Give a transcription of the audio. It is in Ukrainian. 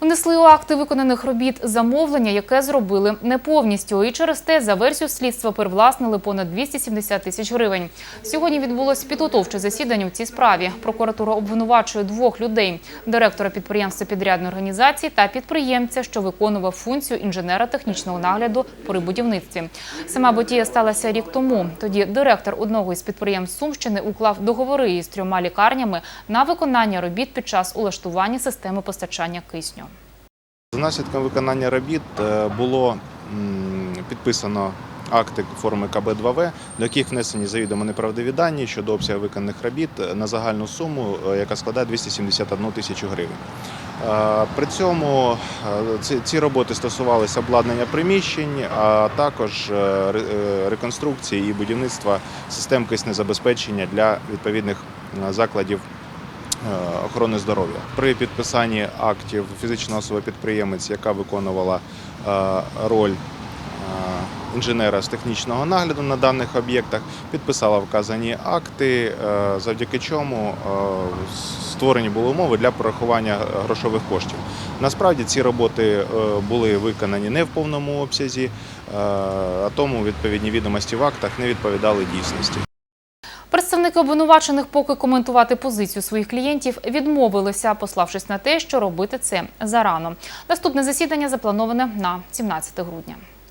Внесли у акти виконаних робіт замовлення, яке зробили не повністю. І через те, за версію слідства, привласнили понад 270 тисяч гривень. Сьогодні відбулось підготовче засідання у цій справі. Прокуратура обвинувачує двох людей – директора підприємства підрядної організації та підприємця, що виконував функцію інженера технічного нагляду при будівництві. Сама подія сталася рік тому. Тоді директор одного із підприємств Сумщини уклав договори із трьома лікарнями на виконання робіт під час улаштування системи постачання кисню. За наслідком виконання робіт е, було підписано акти форми КБ-2В, до яких внесені завідомо неправдиві дані щодо обсягу виконаних робіт на загальну суму, е, яка складає 271 тисячу гривень. Е, При цьому е, ці, роботи стосувалися обладнання приміщень, а також е, ре- е, реконструкції і будівництва систем киснезабезпечення для відповідних е, закладів е, охорони здоров'я. При підписанні актів фізична особа-підприємець, яка виконувала е, роль е, інженера з технічного нагляду на даних об'єктах, підписала вказані акти, е, завдяки чому е, створені були умови для порахування грошових коштів. Насправді ці роботи е, були виконані не в повному обсязі, е, а тому відповідні відомості в актах не відповідали дійсності. Представники обвинувачених поки коментувати позицію своїх клієнтів відмовилися, пославшись на те, що робити це зарано. Наступне засідання заплановане на 17 грудня.